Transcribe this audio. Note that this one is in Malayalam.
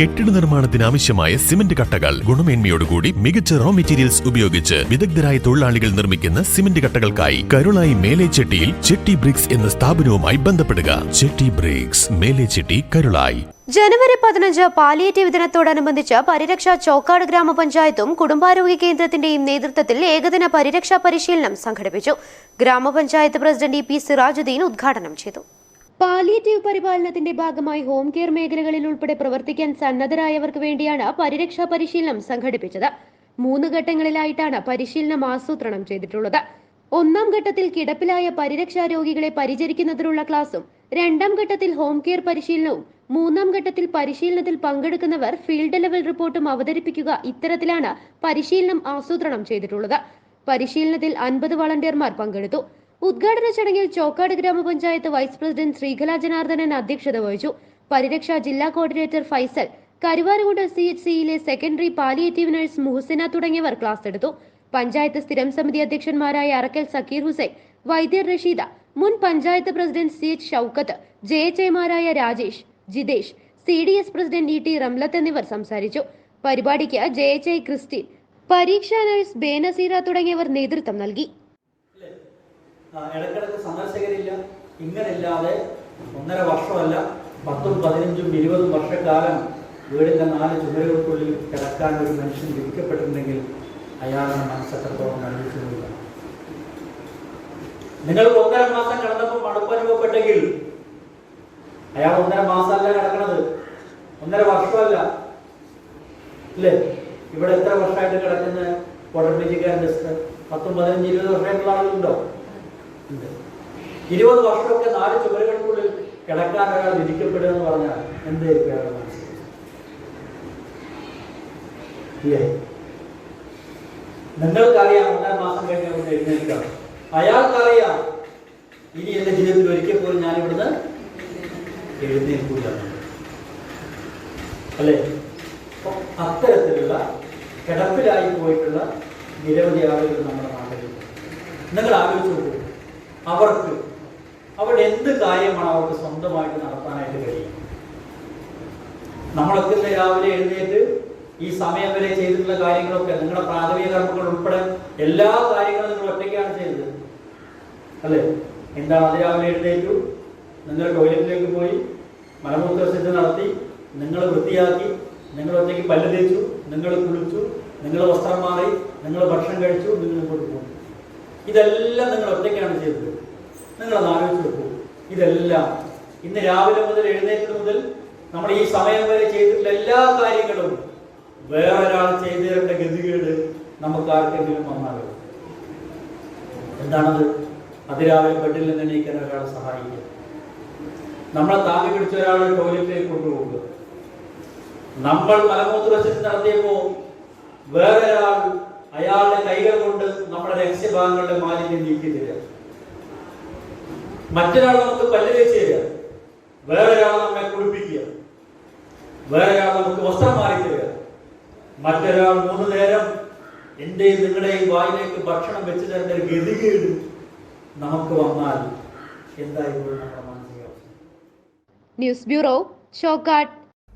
കെട്ടിട നിർമ്മാണത്തിന് ആവശ്യമായ സിമന്റ് കട്ടകൾ. ഗുണമേന്മയോടുകൂടി മികച്ച റോ മെറ്റീരിയൽസ് ഉപയോഗിച്ച് വിദഗ്ധരായ തൊഴിലാളികൾ നിർമ്മിക്കുന്ന സിമന്റ് കട്ടകൾക്കായി കരുളായി മേലേച്ചെട്ടിയിൽ ചെട്ടി ബ്രിക്സ് എന്ന സ്ഥാപനവുമായി ബന്ധപ്പെടുക. ചെട്ടി ബ്രിക്സ് മേലേച്ചെട്ടി കരുളായി. ജനുവരി പതിനഞ്ച് പാലിയേറ്റീവ് ദിനത്തോടനുബന്ധിച്ച് പരിരക്ഷ ചോക്കാട് ഗ്രാമപഞ്ചായത്തും കുടുംബാരോഗ്യ കേന്ദ്രത്തിന്റെയും നേതൃത്വത്തിൽ ഏകദിന പരിരക്ഷാ പരിശീലനം സംഘടിപ്പിച്ചു. ഗ്രാമപഞ്ചായത്ത് പ്രസിഡന്റ് ഇ പി സിറാജുദ്ദീൻ ഉദ്ഘാടനം ചെയ്തു. പാലിയേറ്റീവ് പരിപാലനത്തിന്റെ ഭാഗമായി ഹോം കെയർ മേഖലകളിൽ ഉൾപ്പെടെ പ്രവർത്തിക്കാൻ സന്നദ്ധരായവർക്ക് വേണ്ടിയാണ് പരിരക്ഷാ പരിശീലനം സംഘടിപ്പിച്ചത്. മൂന്ന് ഘട്ടങ്ങളിലായിട്ടാണ് പരിശീലനം ആസൂത്രണം ചെയ്തിട്ടുള്ളത്. ഒന്നാം ഘട്ടത്തിൽ കിടപ്പിലായ പരിരക്ഷാ രോഗികളെ പരിചരിക്കുന്നതിനുള്ള ക്ലാസും രണ്ടാം ഘട്ടത്തിൽ ഹോം കെയർ പരിശീലനവും മൂന്നാം ഘട്ടത്തിൽ പരിശീലനത്തിൽ പങ്കെടുക്കുന്നവർ ഫീൽഡ് ലെവൽ റിപ്പോർട്ടും അവതരിപ്പിക്കുക ഇത്തരത്തിലാണ് പരിശീലനം ആസൂത്രണം ചെയ്തിട്ടുള്ളത്. പരിശീലനത്തിൽ അൻപത് വളണ്ടിയർമാർ പങ്കെടുത്തു. ഉദ്ഘാടന ചടങ്ങിൽ ചോക്കാട് ഗ്രാമപഞ്ചായത്ത് വൈസ് പ്രസിഡന്റ് ശ്രീകല ജനാർദ്ദനൻ അധ്യക്ഷത വഹിച്ചു. പരിരക്ഷ ജില്ലാ coordinator Faisal Karuvarakund C H സിയിലെ സെക്കൻഡറി പാലിയേറ്റീവ് നഴ്സ് മുഹസിന തുടങ്ങിയവർ ക്ലാസ് എടുത്തു. പഞ്ചായത്ത് സ്ഥിരം സമിതി അധ്യക്ഷന്മാരായ അറക്കൽ സക്കീർ ഹുസൈൻ വൈദ്യർ റഷീദ മുൻ panchayat president C H Shoukath J H എമാരായ Rajesh Jitesh C D S president E T Ramlath എന്നിവർ സംസാരിച്ചു. പരിപാടിക്ക് ജെ എച്ച് ഐ ക്രിസ്റ്റീൻ പരീക്ഷാ നഴ്സ് ബേനസീറ തുടങ്ങിയവർ നേതൃത്വം നൽകി. ആ, ഇടയ്ക്കിടയ്ക്ക് സന്ദർശകരില്ല ഇങ്ങനെയല്ലാതെ ഒന്നര വർഷമല്ല പത്തും പതിനഞ്ചും ഇരുപതും വർഷക്കാലം വീടിന്റെ നാല് ചുമരുകൾക്കുള്ളിൽ കിടക്കാൻ ഒരു മനുഷ്യൻ വിധിക്കപ്പെട്ടിട്ടുണ്ടെങ്കിൽ അയാളുടെ മനസ്സത്രത്തോളം കഴിച്ചിട്ടില്ല നിങ്ങൾ ഒന്നര മാസം കിടന്നപ്പോൾ മടുപ്പനുഭവപ്പെട്ടെങ്കിൽ അയാൾ ഒന്നര മാസമല്ല കിടക്കണത്. ഒന്നര വർഷമല്ല. അല്ലേ ഇവിടെ എത്ര വർഷമായിട്ട് കിടക്കുന്ന കോട്ടപ്പിടിക്കാരന്റെ പത്തും പതിനഞ്ച് ഇരുപത് വർഷമായിട്ടുള്ള ആളുകളുണ്ടോ? ഉണ്ട്. ഇരുപത് വർഷമൊക്കെ നാല് ചുമരുകൾക്കുള്ളിൽ കിടക്കാൻ ഒരാൾ വിധിക്കപ്പെടുക എന്ന് പറഞ്ഞാൽ എന്തായിരിക്കും അയാളുടെ മനസ്സിൽ? ഇല്ലേ? നിങ്ങൾക്കറിയാം ഒന്നാം മാസം കഴിഞ്ഞ അവിടെ എഴുന്നേൽക്കാം. അയാൾക്കറിയാം ഇനി എന്റെ ജീവിതത്തിൽ ഒരിക്കൽ പോലും ഞാൻ ഇവിടുന്ന് എഴുന്നേൽക്കൂല. അല്ലേ? അത്തരത്തിലുള്ള കിടപ്പിലായി പോയിട്ടുള്ള നിരവധി ആളുകൾ നമ്മുടെ നാട്ടിലുണ്ട്. നിങ്ങൾ ആലോചിച്ച് നോക്കൂ. അവർക്ക് അവിടെ എന്ത് കാര്യമാണ് അവർക്ക് സ്വന്തമായിട്ട് നടത്താനായിട്ട് കഴിയും? നമ്മളൊക്കെ ഇന്ന് രാവിലെ എഴുന്നേറ്റ് ഈ സമയം വരെ ചെയ്തിട്ടുള്ള കാര്യങ്ങളൊക്കെ നിങ്ങളുടെ പ്രാഥമിക കർമ്മങ്ങൾ ഉൾപ്പെടെ എല്ലാ കാര്യങ്ങളും നിങ്ങൾ ഒറ്റയ്ക്കാണ് ചെയ്തത്. അല്ലേ? എന്താണ് അതിരാവിലെ എഴുന്നേറ്റു നിങ്ങൾ ടോയ്ലറ്റിലേക്ക് പോയി മലമൂത്ര സിദ്ധ നടത്തി നിങ്ങൾ വൃത്തിയാക്കി നിങ്ങൾ ഒറ്റയ്ക്ക് പല്ല് തേച്ചു നിങ്ങൾ കുളിച്ചു നിങ്ങൾ വസ്ത്രം മാറി നിങ്ങൾ ഭക്ഷണം കഴിച്ചു നിങ്ങൾ ഇങ്ങോട്ട് പോകും. ഇതെല്ലാം നിങ്ങൾ ഒറ്റയ്ക്കാണ് ചെയ്തത്. നിങ്ങൾ ആലോചിച്ച് നോക്കൂ. ഇതെല്ലാം ഇന്ന് രാവിലെ മുതൽ എഴുന്നേറ്റ് മുതൽ നമ്മൾ ഈ സമയം വരെ ചെയ്തിട്ടുള്ള എല്ലാ കാര്യങ്ങളും വേറൊരാൾ ചെയ്തേരേണ്ട ഗതികേട് നമുക്ക് ആർക്കെങ്കിലും വന്നാലോ? എന്താണത്? അതിരാവിലെ ബെഡിൽ നിന്ന് എണീക്കാൻ ഒരാളെ സഹായിക്കുക. നമ്മളെ താങ്ങി പിടിച്ച ഒരാൾ ടോയ്ലറ്റിലേക്ക് കൊണ്ടുപോകുക നമ്മൾ മലമൂത്ര വിസർജനം നടത്തിയപ്പോ വേറെ ഒരാൾ അയാളുടെ കൈകൾ കൊണ്ട് നമ്മുടെ രഹസ്യഭാഗങ്ങളുടെ മാലിന്യം നീക്കി തരിക. മറ്റൊരാൾ നമുക്ക് പല്ല് തേച്ച് തരിക. വേറൊരാൾ നമ്മെ കുളിപ്പിക്കുക. വേറൊരാൾ നമുക്ക് വസ്ത്രം മാറി തരിക. മറ്റൊരാൾ മൂന്ന് നേരം എന്റെയും നിങ്ങളുടെയും വായിലേക്ക് ഭക്ഷണം വെച്ച് തരേണ്ട ഒരു ഗതികേട് നമുക്ക് വന്നാൽ മാനസികാവസ്ഥ? News bureau Chokkad